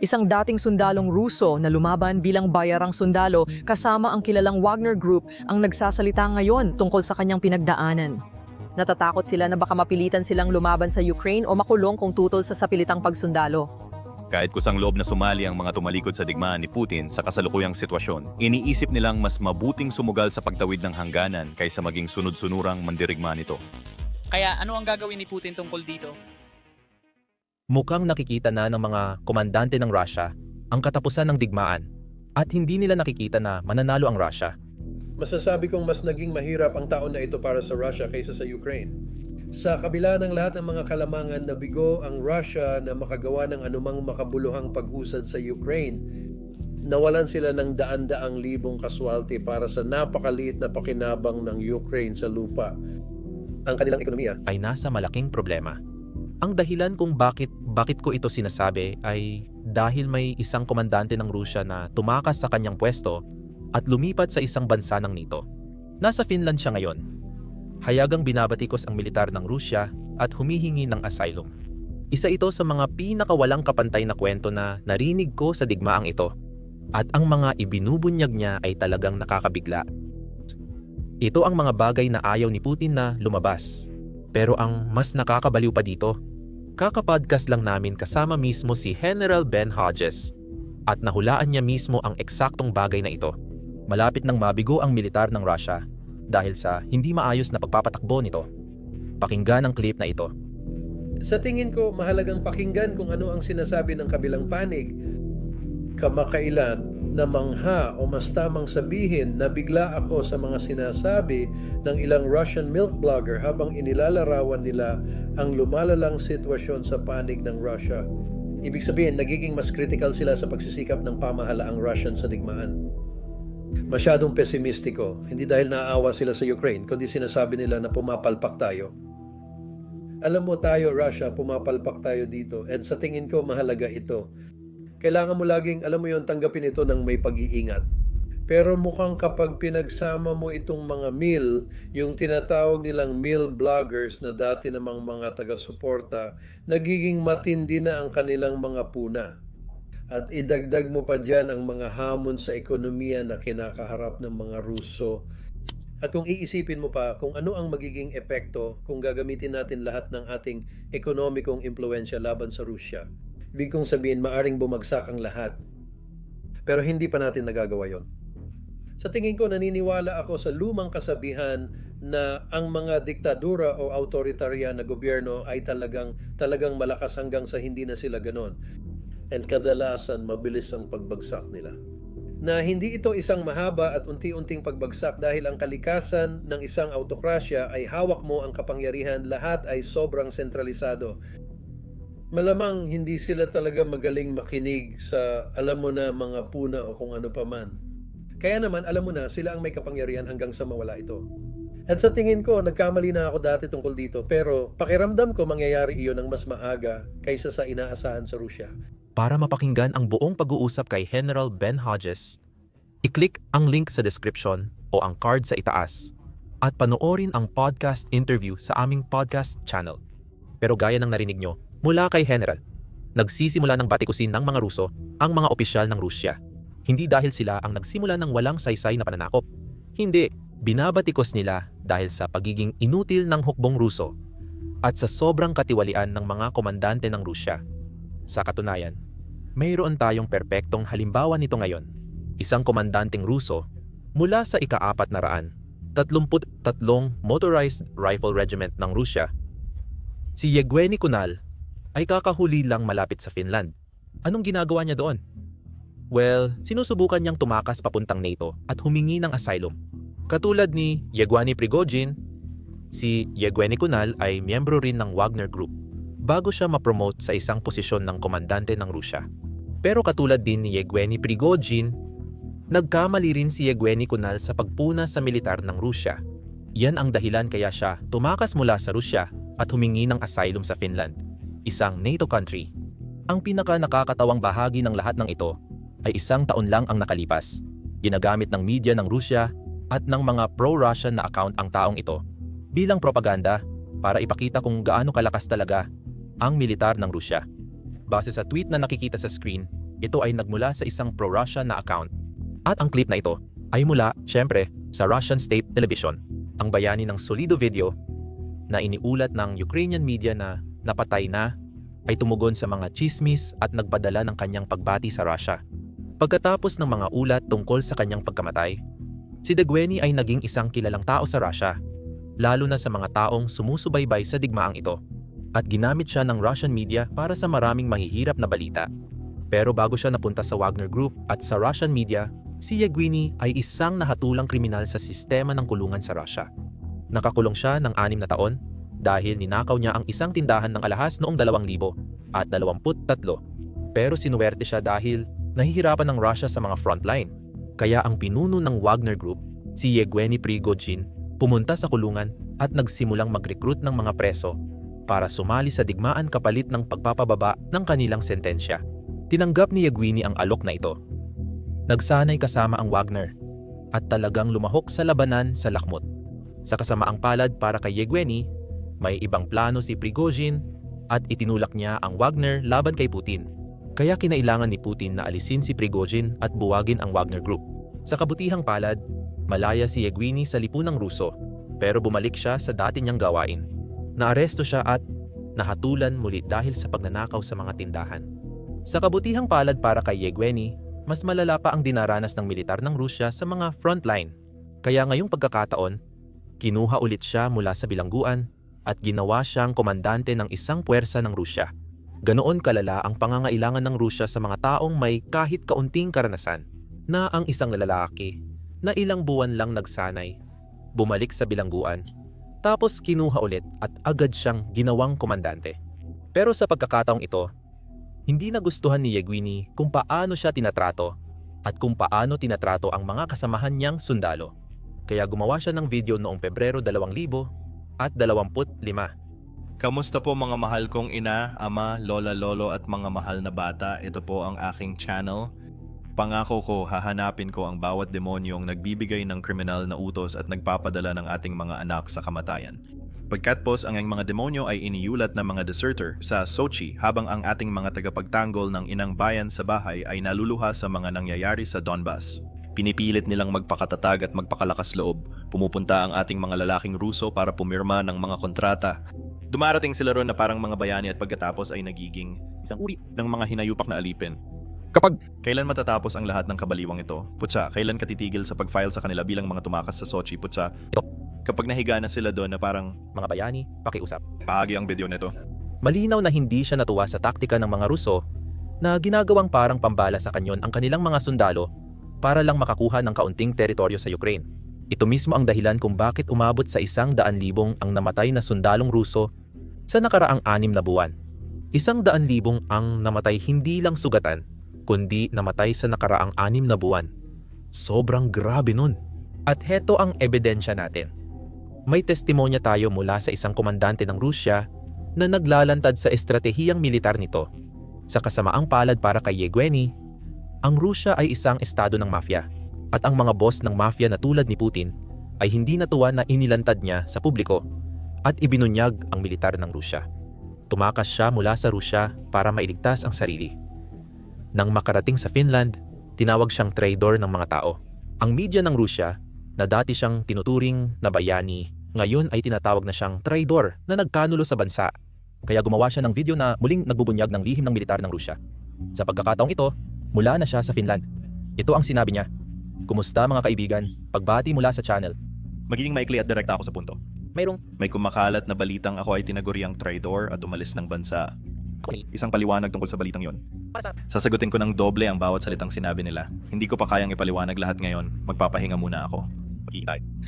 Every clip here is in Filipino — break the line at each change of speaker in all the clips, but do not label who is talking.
isang dating sundalong Ruso na lumaban bilang bayarang sundalo kasama ang kilalang Wagner Group ang nagsasalita ngayon tungkol sa kanyang pinagdaanan. Natatakot sila na baka mapilitan silang lumaban sa Ukraine o makulong kung tutol sa sapilitang pagsundalo.
Kahit kusang loob na sumali ang mga tumalikod sa digmaan ni Putin sa kasalukuyang sitwasyon, iniisip nilang mas mabuting sumugal sa pagtawid ng hangganan kaysa maging sunod-sunurang mandirigma nito.
Kaya ano ang gagawin ni Putin tungkol dito?
Mukhang nakikita na ng mga komandante ng Russia ang katapusan ng digmaan at hindi nila nakikita na mananalo ang Russia.
Masasabi kong mas naging mahirap ang taon na ito para sa Russia kaysa sa Ukraine. Sa kabila ng lahat ng mga kalamangan na bigo ang Russia na makagawa ng anumang makabuluhang pag-usad sa Ukraine, nawalan sila ng daan-daang libong kaswalti para sa napakaliit na pakinabang ng Ukraine sa lupa. Ang kanilang ekonomiya
ay nasa malaking problema. Ang dahilan kung bakit bakit ko ito sinasabi ay dahil may isang komandante ng Rusya na tumakas sa kanyang pwesto at lumipat sa isang bansa ng NATO. Nasa Finland siya ngayon. Hayagang binabatikos ang militar ng Rusya at humihingi ng asylum. Isa ito sa mga pinakawalang kapantay na kwento na narinig ko sa digmaang ito. At ang mga ibinubunyag niya ay talagang nakakabigla. Ito ang mga bagay na ayaw ni Putin na lumabas. Pero ang mas nakakabaliw pa dito, kakapodcast lang namin kasama mismo si General Ben Hodges at nahulaan niya mismo ang eksaktong bagay na ito. Malapit nang mabigo ang militar ng Russia dahil sa hindi maayos na pagpapatakbo nito. Pakinggan ang clip na ito.
Sa tingin ko, mahalagang pakinggan kung ano ang sinasabi ng kabilang panig. Kamakailan na mangha o mas tamang sabihin na bigla ako sa mga sinasabi ng ilang Russian milk blogger habang inilalarawan nila ang lumalalang sitwasyon sa panig ng Russia. Ibig sabihin, nagiging mas critical sila sa pagsisikap ng pamahalaang Russian sa digmaan. Masyadong pesimistiko, hindi dahil naaawa sila sa Ukraine, kundi sinasabi nila na pumapalpak tayo. Alam mo tayo, Russia, pumapalpak tayo dito. And sa tingin ko, mahalaga ito. Kailangan mo laging, alam mo yon tanggapin ito ng may pag-iingat. Pero mukhang kapag pinagsama mo itong mga meal, yung tinatawag nilang meal bloggers na dati namang mga taga-suporta, nagiging matindi na ang kanilang mga puna. At idagdag mo pa dyan ang mga hamon sa ekonomiya na kinakaharap ng mga Ruso. At kung iisipin mo pa kung ano ang magiging epekto kung gagamitin natin lahat ng ating ekonomikong impluensya laban sa Rusya, ibig kong sabihin maaring bumagsak ang lahat. Pero hindi pa natin nagagawa yon. Sa tingin ko, naniniwala ako sa lumang kasabihan na ang mga diktadura o autoritarya na gobyerno ay talagang talagang malakas hanggang sa hindi na sila ganon. And kadalasan mabilis ang pagbagsak nila. Na hindi ito isang mahaba at unti-unting pagbagsak dahil ang kalikasan ng isang autokrasya ay hawak mo ang kapangyarihan, lahat ay sobrang sentralisado. Malamang hindi sila talaga magaling makinig sa alam mo na mga puna o kung ano pa man. Kaya naman alam mo na sila ang may kapangyarihan hanggang sa mawala ito. At sa tingin ko, nagkamali na ako dati tungkol dito pero pakiramdam ko mangyayari iyon ng mas maaga kaysa sa inaasahan sa Rusya.
Para mapakinggan ang buong pag-uusap kay General Ben Hodges, i-click ang link sa description o ang card sa itaas at panoorin ang podcast interview sa aming podcast channel. Pero gaya ng narinig nyo, mula kay General, nagsisimula ng batikusin ng mga Ruso ang mga opisyal ng Rusya. Hindi dahil sila ang nagsimula ng walang saysay na pananakop. Hindi, binabatikos nila dahil sa pagiging inutil ng hukbong Ruso at sa sobrang katiwalian ng mga komandante ng Rusya. Sa katunayan, mayroon tayong perpektong halimbawa nito ngayon. Isang komandanteng Ruso mula sa ikaapat na raan, 33 Motorized Rifle Regiment ng Rusya. Si Yevgeny Kunal ay kakahuli lang malapit sa Finland. Anong ginagawa niya doon? Well, sinusubukan niyang tumakas papuntang NATO at humingi ng asylum. Katulad ni Yevgeny Prigozhin, si Yevgeny Kunal ay miyembro rin ng Wagner Group bago siya ma-promote sa isang posisyon ng komandante ng Rusya. Pero katulad din ni Yevgeny Prigozhin, nagkamali rin si Yevgeny Kunal sa pagpuna sa militar ng Rusya. Yan ang dahilan kaya siya tumakas mula sa Rusya at humingi ng asylum sa Finland, isang NATO country. Ang pinaka nakakatawang bahagi ng lahat ng ito ay isang taon lang ang nakalipas. Ginagamit ng media ng Rusya at ng mga pro-Russian na account ang taong ito bilang propaganda para ipakita kung gaano kalakas talaga ang militar ng Rusya. Base sa tweet na nakikita sa screen, ito ay nagmula sa isang pro-Russian na account. At ang clip na ito ay mula, syempre, sa Russian State Television. Ang bayani ng solido video na iniulat ng Ukrainian media na napatay na ay tumugon sa mga chismis at nagpadala ng kanyang pagbati sa Russia. Pagkatapos ng mga ulat tungkol sa kanyang pagkamatay, si Degweni ay naging isang kilalang tao sa Russia, lalo na sa mga taong sumusubaybay sa digmaang ito. At ginamit siya ng Russian media para sa maraming mahihirap na balita. Pero bago siya napunta sa Wagner Group at sa Russian media, si Yegwini ay isang nahatulang kriminal sa sistema ng kulungan sa Russia. Nakakulong siya ng anim na taon dahil ninakaw niya ang isang tindahan ng alahas noong 2000 at 23. Pero sinuwerte siya dahil nahihirapan ng Russia sa mga frontline. Kaya ang pinuno ng Wagner Group, si Yevgeny Prigozhin, pumunta sa kulungan at nagsimulang mag-recruit ng mga preso para sumali sa digmaan kapalit ng pagpapababa ng kanilang sentensya. Tinanggap ni Yevgeny ang alok na ito. Nagsanay kasama ang Wagner at talagang lumahok sa labanan sa lakmot. Sa kasamaang palad para kay Yevgeny, may ibang plano si Prigozhin at itinulak niya ang Wagner laban kay Putin. Kaya kinailangan ni Putin na alisin si Prigozhin at buwagin ang Wagner Group. Sa kabutihang palad, malaya si Yevgeny sa lipunang Ruso pero bumalik siya sa dati niyang gawain. Naaresto siya at nahatulan muli dahil sa pagnanakaw sa mga tindahan. Sa kabutihang palad para kay Yevgeny, mas malala pa ang dinaranas ng militar ng Rusya sa mga frontline. Kaya ngayong pagkakataon, kinuha ulit siya mula sa bilangguan at ginawa siyang komandante ng isang puwersa ng Rusya. Ganoon kalala ang pangangailangan ng Rusya sa mga taong may kahit kaunting karanasan na ang isang lalaki na ilang buwan lang nagsanay, bumalik sa bilangguan, tapos kinuha ulit at agad siyang ginawang komandante. Pero sa pagkakataong ito, hindi nagustuhan ni Yegwini kung paano siya tinatrato at kung paano tinatrato ang mga kasamahan niyang sundalo. Kaya gumawa siya ng video noong Pebrero 2000 at 25.
Kamusta po mga mahal kong ina, ama, lola, lolo at mga mahal na bata? Ito po ang aking channel. Pangako ko, hahanapin ko ang bawat demonyong nagbibigay ng kriminal na utos at nagpapadala ng ating mga anak sa kamatayan. Pagkatpos ang mga demonyo ay iniulat ng mga deserter sa Sochi habang ang ating mga tagapagtanggol ng inang bayan sa bahay ay naluluha sa mga nangyayari sa Donbas. Pinipilit nilang magpakatatag at magpakalakas loob. Pumupunta ang ating mga lalaking Ruso para pumirma ng mga kontrata Dumarating sila ron na parang mga bayani at pagkatapos ay nagiging isang uri ng mga hinayupak na alipin. Kapag kailan matatapos ang lahat ng kabaliwang ito? Putsa, kailan ka titigil sa pag-file sa kanila bilang mga tumakas sa Sochi? Putsa, kapag nahiga na sila doon na parang
Mga bayani, pakiusap.
paagi ang video nito.
Malinaw na hindi siya natuwa sa taktika ng mga Ruso na ginagawang parang pambala sa kanyon ang kanilang mga sundalo para lang makakuha ng kaunting teritoryo sa Ukraine. Ito mismo ang dahilan kung bakit umabot sa isang daan libong ang namatay na sundalong Ruso sa nakaraang anim na buwan. Isang daan libong ang namatay hindi lang sugatan, kundi namatay sa nakaraang anim na buwan. Sobrang grabe nun. At heto ang ebidensya natin. May testimonya tayo mula sa isang komandante ng Rusya na naglalantad sa estratehiyang militar nito. Sa kasamaang palad para kay Yevgeny, ang Rusya ay isang estado ng mafia at ang mga boss ng mafia na tulad ni Putin ay hindi natuwa na inilantad niya sa publiko at ibinunyag ang militar ng Rusya. Tumakas siya mula sa Rusya para mailigtas ang sarili. Nang makarating sa Finland, tinawag siyang traitor ng mga tao. Ang media ng Rusya, na dati siyang tinuturing na bayani, ngayon ay tinatawag na siyang traitor na nagkanulo sa bansa. Kaya gumawa siya ng video na muling nagbubunyag ng lihim ng militar ng Rusya. Sa pagkakataong ito, mula na siya sa Finland. Ito ang sinabi niya. Kumusta mga kaibigan? Pagbati mula sa channel.
Magiging maikli at direkta ako sa punto.
Mayroong
May kumakalat na balitang ako ay tinaguriang traitor at umalis ng bansa.
okay,
Isang paliwanag tungkol sa balitang yon.
para sa
Sasagutin ko ng doble ang bawat salitang sinabi nila. Hindi ko pa kayang ipaliwanag lahat ngayon. Magpapahinga muna ako.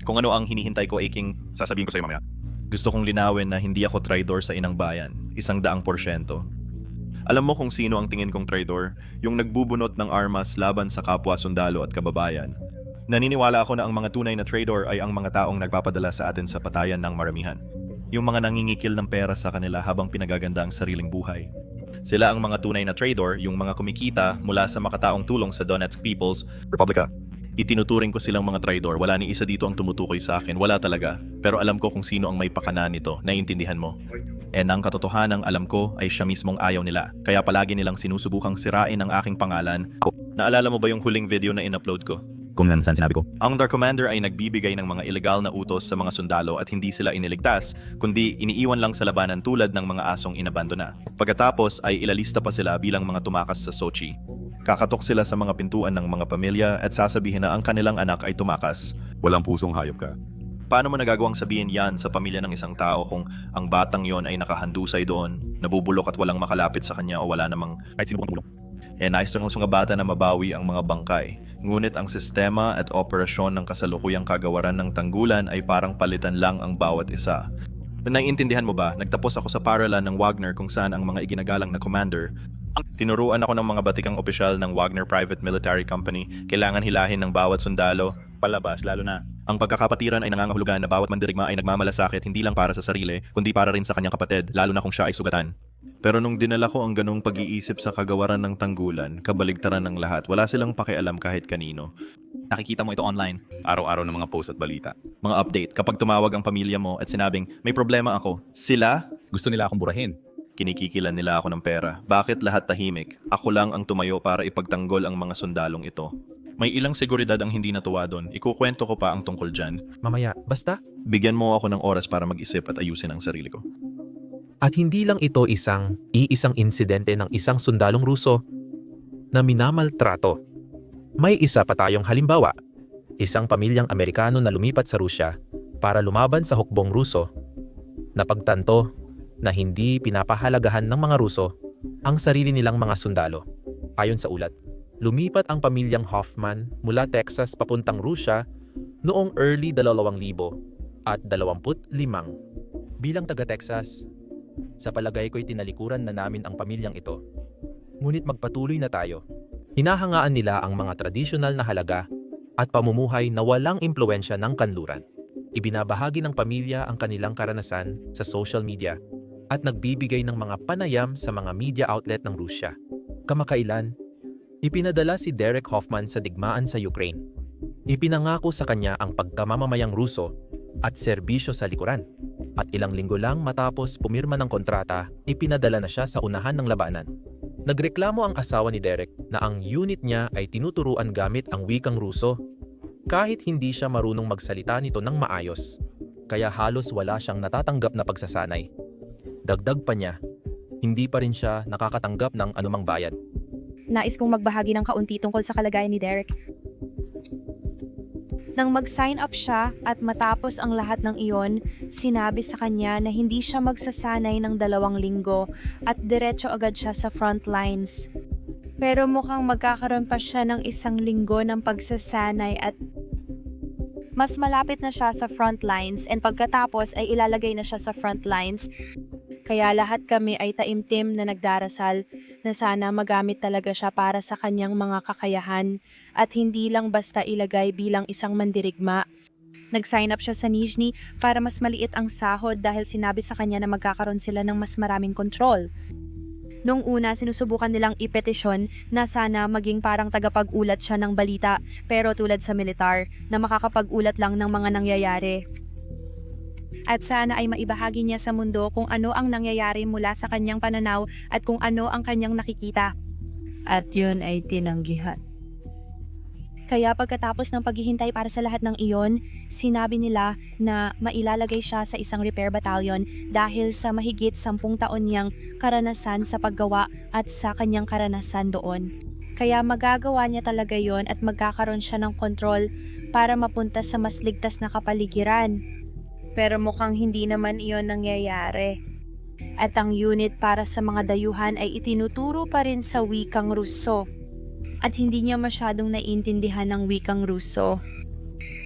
Kung ano ang hinihintay ko, Aking, sasabihin ko sa'yo mamaya. Gusto kong linawin na hindi ako traitor sa inang bayan. Isang daang porsyento. Alam mo kung sino ang tingin kong traitor? Yung nagbubunot ng armas laban sa kapwa sundalo at kababayan. Naniniwala ako na ang mga tunay na traitor ay ang mga taong nagpapadala sa atin sa patayan ng maramihan. Yung mga nangingikil ng pera sa kanila habang pinagaganda ang sariling buhay. Sila ang mga tunay na traitor, yung mga kumikita mula sa makataong tulong sa Donetsk People's Republica. Itinuturing ko silang mga traitor. Wala ni isa dito ang tumutukoy sa akin. Wala talaga. Pero alam ko kung sino ang may pakana nito. Naiintindihan mo. E nang katotohanang alam ko ay siya mismong ayaw nila. Kaya palagi nilang sinusubukang sirain ang aking pangalan. Naalala mo ba yung huling video na in-upload ko?
Kung yan saan sinabi ko.
Ang Dark Commander ay nagbibigay ng mga ilegal na utos sa mga sundalo at hindi sila iniligtas, kundi iniiwan lang sa labanan tulad ng mga asong inabandona. Pagkatapos ay ilalista pa sila bilang mga tumakas sa Sochi. Kakatok sila sa mga pintuan ng mga pamilya at sasabihin na ang kanilang anak ay tumakas.
Walang pusong hayop ka.
Paano mo nagagawang sabihin yan sa pamilya ng isang tao kung ang batang yon ay nakahandusay doon, nabubulok at walang makalapit sa kanya o wala namang
Kahit sino pang tulong.
eh nais sa mga bata na mabawi ang mga bangkay. Ngunit ang sistema at operasyon ng kasalukuyang kagawaran ng tanggulan ay parang palitan lang ang bawat isa. Naiintindihan mo ba, nagtapos ako sa paralan ng Wagner kung saan ang mga iginagalang na commander Tinuruan ako ng mga batikang opisyal ng Wagner Private Military Company, kailangan hilahin ng bawat sundalo.
Palabas, lalo na.
Ang pagkakapatiran ay nangangahulugan na bawat mandirigma ay nagmamalasakit hindi lang para sa sarili, kundi para rin sa kanyang kapatid, lalo na kung siya ay sugatan. Pero nung dinala ko ang ganong pag-iisip sa kagawaran ng tanggulan, kabaligtaran ng lahat, wala silang pakialam kahit kanino.
Nakikita mo ito online. Araw-araw ng mga post at balita.
Mga update, kapag tumawag ang pamilya mo at sinabing, may problema ako, sila,
Gusto nila akong burahin.
kinikikilan nila ako ng pera. Bakit lahat tahimik? Ako lang ang tumayo para ipagtanggol ang mga sundalong ito. May ilang seguridad ang hindi natuwa doon. Ikukwento ko pa ang tungkol dyan.
Mamaya, basta.
Bigyan mo ako ng oras para mag-isip at ayusin ang sarili ko.
At hindi lang ito isang iisang insidente ng isang sundalong Ruso na minamaltrato. May isa pa tayong halimbawa. Isang pamilyang Amerikano na lumipat sa Rusya para lumaban sa hukbong Ruso. Napagtanto na hindi pinapahalagahan ng mga Ruso ang sarili nilang mga sundalo. Ayon sa ulat, lumipat ang pamilyang Hoffman mula Texas papuntang Rusya noong early 2000 at 25. Bilang taga-Texas, sa palagay ko'y tinalikuran na namin ang pamilyang ito. Ngunit magpatuloy na tayo. Hinahangaan nila ang mga tradisyonal na halaga at pamumuhay na walang impluensya ng kanluran. Ibinabahagi ng pamilya ang kanilang karanasan sa social media at nagbibigay ng mga panayam sa mga media outlet ng Rusya. Kamakailan, ipinadala si Derek Hoffman sa digmaan sa Ukraine. Ipinangako sa kanya ang pagkamamamayang Ruso at serbisyo sa likuran. At ilang linggo lang matapos pumirma ng kontrata, ipinadala na siya sa unahan ng labanan. Nagreklamo ang asawa ni Derek na ang unit niya ay tinuturuan gamit ang wikang Ruso kahit hindi siya marunong magsalita nito ng maayos. Kaya halos wala siyang natatanggap na pagsasanay. Dagdag pa niya, hindi pa rin siya nakakatanggap ng anumang bayad.
Nais kong magbahagi ng kaunti tungkol sa kalagayan ni Derek. Nang mag-sign up siya at matapos ang lahat ng iyon, sinabi sa kanya na hindi siya magsasanay ng dalawang linggo at diretso agad siya sa front lines. Pero mukhang magkakaroon pa siya ng isang linggo ng pagsasanay at mas malapit na siya sa front lines and pagkatapos ay ilalagay na siya sa front lines. Kaya lahat kami ay taimtim na nagdarasal na sana magamit talaga siya para sa kanyang mga kakayahan at hindi lang basta ilagay bilang isang mandirigma. Nag-sign up siya sa Nizhny para mas maliit ang sahod dahil sinabi sa kanya na magkakaroon sila ng mas maraming kontrol. Noong una, sinusubukan nilang ipetisyon na sana maging parang tagapag-ulat siya ng balita pero tulad sa militar na makakapag-ulat lang ng mga nangyayari. At sana ay maibahagi niya sa mundo kung ano ang nangyayari mula sa kanyang pananaw at kung ano ang kanyang nakikita.
At yun ay tinanggihan.
Kaya pagkatapos ng paghihintay para sa lahat ng iyon, sinabi nila na mailalagay siya sa isang repair battalion dahil sa mahigit sampung taon niyang karanasan sa paggawa at sa kanyang karanasan doon. Kaya magagawa niya talaga yon at magkakaroon siya ng kontrol para mapunta sa mas ligtas na kapaligiran. Pero mukhang hindi naman iyon nangyayari. At ang unit para sa mga dayuhan ay itinuturo pa rin sa wikang Ruso at hindi niya masyadong naiintindihan ng wikang Ruso.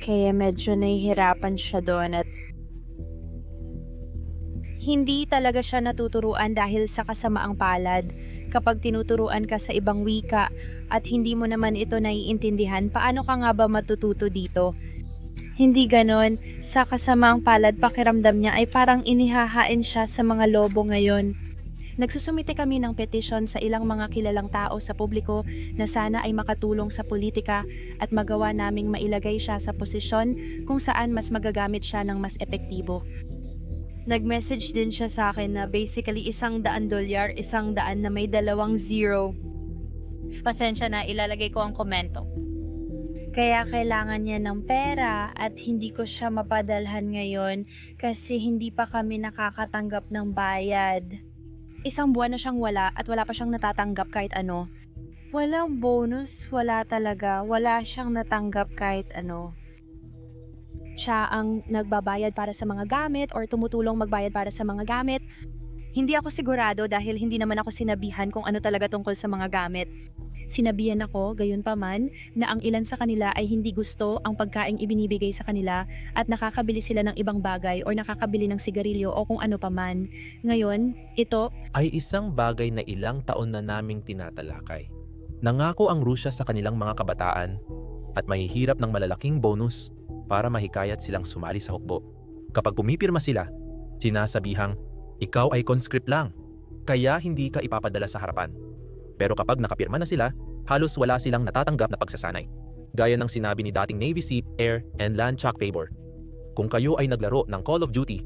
Kaya medyo nahihirapan siya doon at hindi talaga siya natuturuan dahil sa kasamaang palad. Kapag tinuturuan ka sa ibang wika at hindi mo naman ito naiintindihan, paano ka nga ba matututo dito? Hindi ganon. Sa kasamaang palad, pakiramdam niya ay parang inihahain siya sa mga lobo ngayon. Nagsusumite kami ng petisyon sa ilang mga kilalang tao sa publiko na sana ay makatulong sa politika at magawa naming mailagay siya sa posisyon kung saan mas magagamit siya ng mas epektibo. Nag-message din siya sa akin na basically isang daan dolyar, isang daan na may dalawang zero.
Pasensya na, ilalagay ko ang komento.
Kaya kailangan niya ng pera at hindi ko siya mapadalhan ngayon kasi hindi pa kami nakakatanggap ng bayad. Isang buwan na siyang wala at wala pa siyang natatanggap kahit ano. Walang bonus, wala talaga. Wala siyang natanggap kahit ano. Siya ang nagbabayad para sa mga gamit or tumutulong magbayad para sa mga gamit. Hindi ako sigurado dahil hindi naman ako sinabihan kung ano talaga tungkol sa mga gamit. Sinabihan ako, gayon pa man, na ang ilan sa kanila ay hindi gusto ang pagkaing ibinibigay sa kanila at nakakabili sila ng ibang bagay or nakakabili ng sigarilyo o kung ano pa man. Ngayon, ito,
ay isang bagay na ilang taon na naming tinatalakay. Nangako ang Rusya sa kanilang mga kabataan at mahihirap ng malalaking bonus para mahikayat silang sumali sa hukbo. Kapag pumipirma sila, sinasabihang, ikaw ay conscript lang, kaya hindi ka ipapadala sa harapan. Pero kapag nakapirma na sila, halos wala silang natatanggap na pagsasanay. Gaya ng sinabi ni dating Navy Sea, Air, and Land Chuck Faber. Kung kayo ay naglaro ng Call of Duty,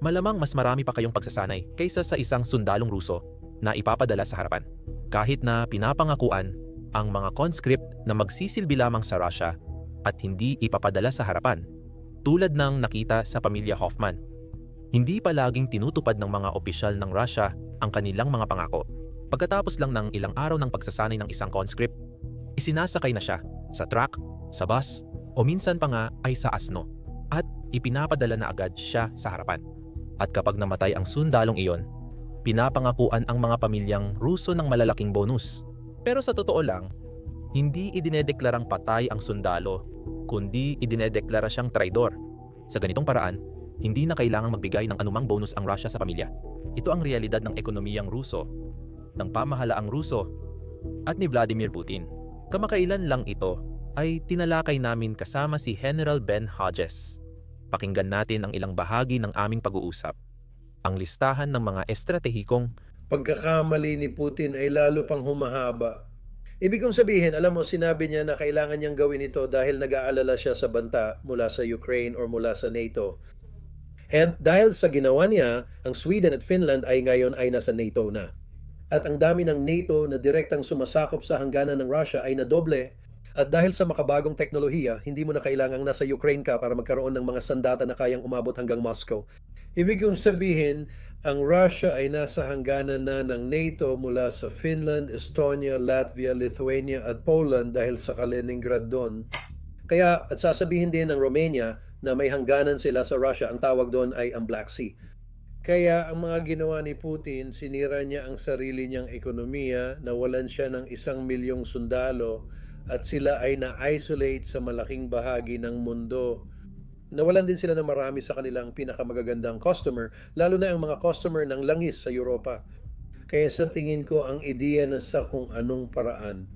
malamang mas marami pa kayong pagsasanay kaysa sa isang sundalong Ruso na ipapadala sa harapan. Kahit na pinapangakuan ang mga conscript na magsisilbi lamang sa Russia at hindi ipapadala sa harapan, tulad ng nakita sa pamilya Hoffman. Hindi palaging tinutupad ng mga opisyal ng Russia ang kanilang mga pangako. Pagkatapos lang ng ilang araw ng pagsasanay ng isang conscript, isinasakay na siya sa truck, sa bus, o minsan pa nga ay sa asno at ipinapadala na agad siya sa harapan. At kapag namatay ang sundalong iyon, pinapangakuan ang mga pamilyang Ruso ng malalaking bonus. Pero sa totoo lang, hindi idinedeklarang patay ang sundalo, kundi idinedeklara siyang traidor. Sa ganitong paraan, hindi na kailangang magbigay ng anumang bonus ang Russia sa pamilya. Ito ang realidad ng ekonomiyang Ruso, ng pamahalaang Ruso, at ni Vladimir Putin. Kamakailan lang ito ay tinalakay namin kasama si General Ben Hodges. Pakinggan natin ang ilang bahagi ng aming pag-uusap. Ang listahan ng mga estratehikong
Pagkakamali ni Putin ay lalo pang humahaba. Ibig kong sabihin, alam mo, sinabi niya na kailangan niyang gawin ito dahil nag-aalala siya sa banta mula sa Ukraine or mula sa NATO. And dahil sa ginawa niya, ang Sweden at Finland ay ngayon ay nasa NATO na. At ang dami ng NATO na direktang sumasakop sa hangganan ng Russia ay nadoble. At dahil sa makabagong teknolohiya, hindi mo na kailangang nasa Ukraine ka para magkaroon ng mga sandata na kayang umabot hanggang Moscow. Ibig kong sabihin, ang Russia ay nasa hangganan na ng NATO mula sa Finland, Estonia, Latvia, Lithuania at Poland dahil sa Kaliningrad doon. Kaya at sasabihin din ng Romania na may hangganan sila sa Russia, ang tawag doon ay ang Black Sea. Kaya ang mga ginawa ni Putin, sinira niya ang sarili niyang ekonomiya, nawalan siya ng isang milyong sundalo at sila ay na-isolate sa malaking bahagi ng mundo. Nawalan din sila ng marami sa kanilang pinakamagagandang customer, lalo na ang mga customer ng langis sa Europa. Kaya sa tingin ko ang ideya na sa kung anong paraan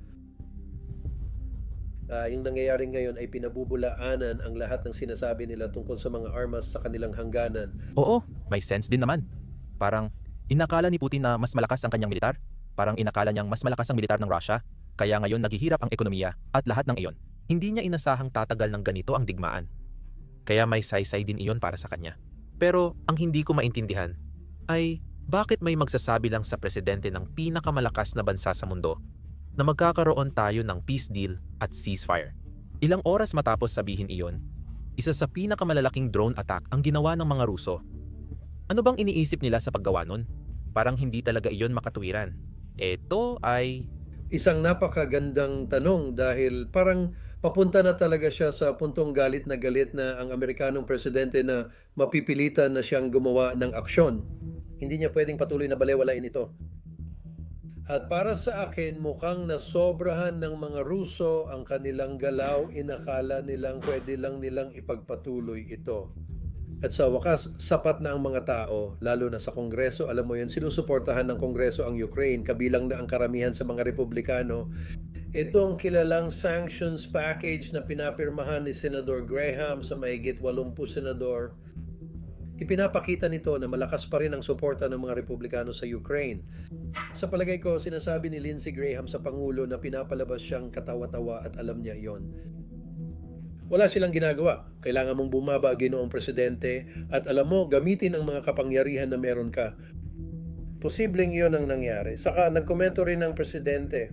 Ah, yung nangyayari ngayon ay pinabubulaanan ang lahat ng sinasabi nila tungkol sa mga armas sa kanilang hangganan.
Oo, may sense din naman. Parang inakala ni Putin na mas malakas ang kanyang militar. Parang inakala niyang mas malakas ang militar ng Russia. Kaya ngayon naghihirap ang ekonomiya at lahat ng iyon. Hindi niya inasahang tatagal ng ganito ang digmaan. Kaya may saysay din iyon para sa kanya. Pero ang hindi ko maintindihan ay bakit may magsasabi lang sa presidente ng pinakamalakas na bansa sa mundo na magkakaroon tayo ng peace deal at ceasefire. Ilang oras matapos sabihin iyon, isa sa pinakamalalaking drone attack ang ginawa ng mga Ruso. Ano bang iniisip nila sa paggawa nun? Parang hindi talaga iyon makatuwiran. Ito ay...
Isang napakagandang tanong dahil parang papunta na talaga siya sa puntong galit na galit na ang Amerikanong presidente na mapipilitan na siyang gumawa ng aksyon. Hindi niya pwedeng patuloy na balewalain ito. At para sa akin, mukhang nasobrahan ng mga Ruso ang kanilang galaw, inakala nilang pwede lang nilang ipagpatuloy ito. At sa wakas, sapat na ang mga tao, lalo na sa Kongreso, alam mo yun, sinusuportahan ng Kongreso ang Ukraine, kabilang na ang karamihan sa mga Republikano. Itong kilalang sanctions package na pinapirmahan ni Senador Graham sa mahigit 80 senador, ipinapakita nito na malakas pa rin ang suporta ng mga Republikano sa Ukraine. Sa palagay ko, sinasabi ni Lindsey Graham sa Pangulo na pinapalabas siyang katawa-tawa at alam niya iyon. Wala silang ginagawa. Kailangan mong bumaba, ginoong presidente, at alam mo, gamitin ang mga kapangyarihan na meron ka. Posibleng iyon ang nangyari. Saka nagkomento rin ng presidente,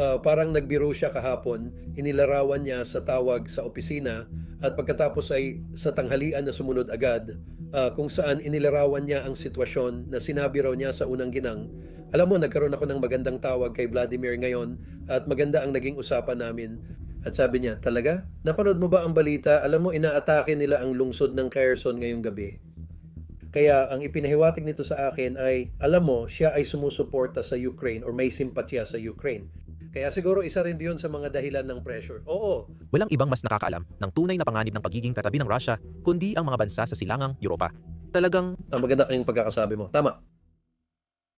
ah, parang nagbiro siya kahapon, inilarawan niya sa tawag sa opisina, at pagkatapos ay sa tanghalian na sumunod agad, ah, kung saan inilarawan niya ang sitwasyon na sinabi raw niya sa unang ginang. Alam mo, nagkaroon ako ng magandang tawag kay Vladimir ngayon at maganda ang naging usapan namin. At sabi niya, talaga? Napanood mo ba ang balita? Alam mo, inaatake nila ang lungsod ng Kherson ngayong gabi. Kaya ang ipinahiwatig nito sa akin ay, alam mo, siya ay sumusuporta sa Ukraine or may simpatya sa Ukraine. Kaya siguro isa rin yun sa mga dahilan ng pressure. Oo,
Walang ibang mas nakakaalam ng tunay na panganib ng pagiging katabi ng Russia kundi ang mga bansa sa silangang Europa. Talagang
ang maganda kayong pagkakasabi mo. Tama.